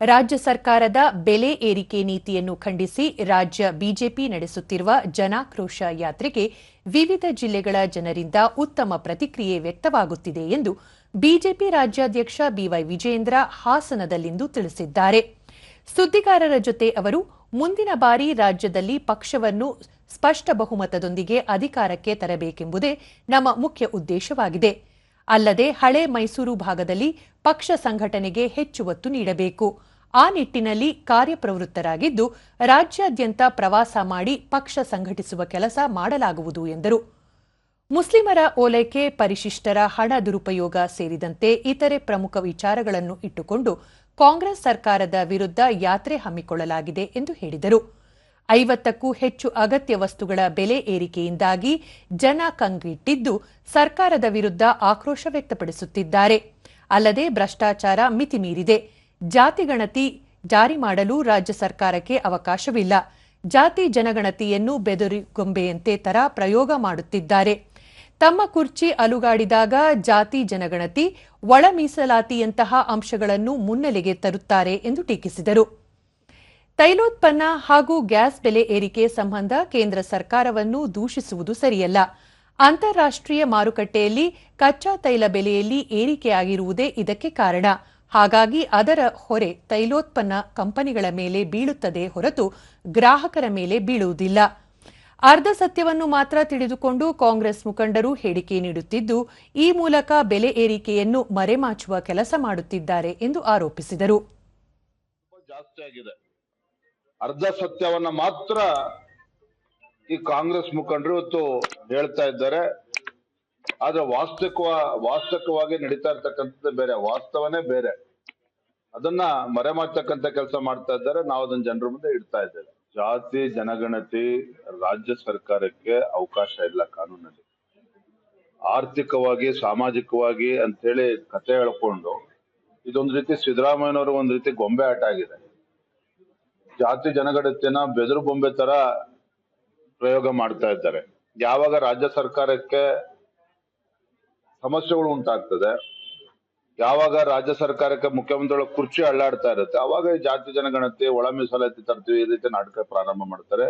ರಾಜ್ಯ ಸರ್ಕಾರದ ಬೆಲೆ ಏರಿಕೆ ನೀತಿಯನ್ನು ಖಂಡಿಸಿ ರಾಜ್ಯ ಬಿಜೆಪಿ ನಡೆಸುತ್ತಿರುವ ಜನಾಕ್ರೋಶ ಯಾತ್ರೆಗೆ ವಿವಿಧ ಜಿಲ್ಲೆಗಳ ಜನರಿಂದ ಉತ್ತಮ ಪ್ರತಿಕ್ರಿಯೆ ವ್ಯಕ್ತವಾಗುತ್ತಿದೆ ಎಂದು ಬಿಜೆಪಿ ರಾಜ್ಯಾಧ್ಯಕ್ಷ ಬಿವೈ ವಿಜೇಂದ್ರ ಹಾಸನದಲ್ಲಿಂದು ತಿಳಿಸಿದ್ದಾರೆ. ಸುದ್ದಿಗಾರರ ಜೊತೆ ಅವರು ಮುಂದಿನ ಬಾರಿ ರಾಜ್ಯದಲ್ಲಿ ಪಕ್ಷವನ್ನು ಸ್ಪಷ್ಟ ಬಹುಮತದೊಂದಿಗೆ ಅಧಿಕಾರಕ್ಕೆ ತರಬೇಕೆಂಬುದೇ ನಮ್ಮ ಮುಖ್ಯ ಉದ್ದೇಶವಾಗಿದೆ. ಅಲ್ಲದೆ ಹಳೆ ಮೈಸೂರು ಭಾಗದಲ್ಲಿ ಪಕ್ಷ ಸಂಘಟನೆಗೆ ಹೆಚ್ಚು ಒತ್ತು ನೀಡಬೇಕು. ಆ ನಿಟ್ಟಿನಲ್ಲಿ ಕಾರ್ಯಪ್ರವೃತ್ತರಾಗಿದ್ದು ರಾಜ್ಯಾದ್ಯಂತ ಪ್ರವಾಸ ಮಾಡಿ ಪಕ್ಷ ಸಂಘಟಿಸುವ ಕೆಲಸ ಮಾಡಲಾಗುವುದು ಎಂದರು. ಮುಸ್ಲಿಮರ ಓಲೈಕೆ, ಪರಿಶಿಷ್ಟರ ಹಣ ದುರುಪಯೋಗ ಸೇರಿದಂತೆ ಇತರೆ ಪ್ರಮುಖ ವಿಚಾರಗಳನ್ನು ಇಟ್ಟುಕೊಂಡು ಕಾಂಗ್ರೆಸ್ ಸರ್ಕಾರದ ವಿರುದ್ಧ ಯಾತ್ರೆ ಹಮ್ಮಿಕೊಳ್ಳಲಾಗಿದೆ ಎಂದು ಹೇಳಿದರು. ಐವತ್ತಕ್ಕೂ ಹೆಚ್ಚು ಅಗತ್ಯ ವಸ್ತುಗಳ ಬೆಲೆ ಏರಿಕೆಯಿಂದಾಗಿ ಜನ ಕಂಗಿಟ್ಟಿದ್ದು ಸರ್ಕಾರದ ವಿರುದ್ಧ ಆಕ್ರೋಶ ವ್ಯಕ್ತಪಡಿಸುತ್ತಿದ್ದಾರೆ. ಅಲ್ಲದೆ ಭ್ರಷ್ಟಾಚಾರ ಮಿತಿಮೀರಿದೆ. ಜಾತಿ ಗಣತಿ ಜಾರಿ ಮಾಡಲು ರಾಜ್ಯ ಸರ್ಕಾರಕ್ಕೆ ಅವಕಾಶವಿಲ್ಲ. ಜಾತಿ ಜನಗಣತಿಯನ್ನು ಬೆದರಿಗೊಂಬೆಯಂತೆ ತರ ಪ್ರಯೋಗ ಮಾಡುತ್ತಿದ್ದಾರೆ. ತಮ್ಮ ಕುರ್ಚಿ ಅಲುಗಾಡಿದಾಗ ಜಾತಿ ಜನಗಣತಿ ಒಳ ಮೀಸಲಾತಿಯಂತಹ ಅಂಶಗಳನ್ನು ಮುನ್ನೆಲೆಗೆ ತರುತ್ತಾರೆ ಎಂದು ಟೀಕಿಸಿದರು. ತೈಲೋತ್ಪನ್ನ ಹಾಗೂ ಗ್ಯಾಸ್ ಬೆಲೆ ಏರಿಕೆ ಸಂಬಂಧ ಕೇಂದ್ರ ಸರ್ಕಾರವನ್ನು ದೂಷಿಸುವುದು ಸರಿಯಲ್ಲ. ಅಂತಾರಾಷ್ಟ್ರೀಯ ಮಾರುಕಟ್ಟೆಯಲ್ಲಿ ಕಚ್ಚಾ ತೈಲ ಬೆಲೆಯಲ್ಲಿ ಏರಿಕೆಯಾಗಿರುವುದೇ ಇದಕ್ಕೆ ಕಾರಣ. ಹಾಗಾಗಿ ಅದರ ಹೊರೆ ತೈಲೋತ್ಪನ್ನ ಕಂಪನಿಗಳ ಮೇಲೆ ಬೀಳುತ್ತದೆ ಹೊರತು ಗ್ರಾಹಕರ ಮೇಲೆ ಬೀಳುವುದಿಲ್ಲ. ಅರ್ಧ ಸತ್ಯವನ್ನು ಮಾತ್ರ ತಿಳಿದುಕೊಂಡು ಕಾಂಗ್ರೆಸ್ ಮುಖಂಡರು ಹೇಳಿಕೆ ನೀಡುತ್ತಿದ್ದು, ಈ ಮೂಲಕ ಬೆಲೆ ಏರಿಕೆಯನ್ನು ಮರೆಮಾಚುವ ಕೆಲಸ ಮಾಡುತ್ತಿದ್ದಾರೆ ಎಂದು ಆರೋಪಿಸಿದರು. ಅರ್ಧ ಸತ್ಯವನ್ನ ಮಾತ್ರ ಈ ಕಾಂಗ್ರೆಸ್ ಮುಖಂಡರು ಇವತ್ತು ಹೇಳ್ತಾ ಇದ್ದಾರೆ. ಆದ್ರೆ ವಾಸ್ತವ ವಾಸ್ತವವಾಗಿ ನಡೀತಾ ಇರ್ತಕ್ಕಂಥದ್ದು ಬೇರೆ, ವಾಸ್ತವನೇ ಬೇರೆ. ಅದನ್ನ ಮರೆಮಾಡ್ತಕ್ಕಂಥ ಕೆಲಸ ಮಾಡ್ತಾ ಇದ್ದಾರೆ. ನಾವು ಅದನ್ನ ಜನರ ಮುಂದೆ ಇಡ್ತಾ ಇದ್ದೇವೆ. ಜಾತಿ, ಜನಗಣತಿ, ರಾಜ್ಯ ಸರ್ಕಾರಕ್ಕೆ ಅವಕಾಶ ಇಲ್ಲ ಕಾನೂನಲ್ಲಿ. ಆರ್ಥಿಕವಾಗಿ, ಸಾಮಾಜಿಕವಾಗಿ ಅಂತೇಳಿ ಕತೆ ಹೇಳ್ಕೊಂಡು ಇದೊಂದು ರೀತಿ ಸಿದ್ದರಾಮಯ್ಯನವರು ಒಂದು ರೀತಿ ಗೊಂಬೆ ಆಟ ಆಗಿದೆ. ಜಾತಿ ಜನಗಣತಿನ ಬೆದರು ಬೊಂಬೆ ತರ ಪ್ರಯೋಗ ಮಾಡ್ತಾ ಇದ್ದಾರೆ. ಯಾವಾಗ ರಾಜ್ಯ ಸರ್ಕಾರಕ್ಕೆ ಸಮಸ್ಯೆಗಳು ಉಂಟಾಗ್ತದೆ, ಯಾವಾಗ ರಾಜ್ಯ ಸರ್ಕಾರಕ್ಕೆ ಮುಖ್ಯಮಂತ್ರಿಗಳ ಕುರ್ಚಿ ಅಳ್ಳಾಡ್ತಾ ಇರುತ್ತೆ, ಅವಾಗ ಜಾತಿ ಜನಗಣತಿ, ಒಳ ಮೀಸಲಾತಿ ತರ್ತೀವಿ, ಈ ರೀತಿ ನಾಟಕ ಪ್ರಾರಂಭ ಮಾಡ್ತಾರೆ.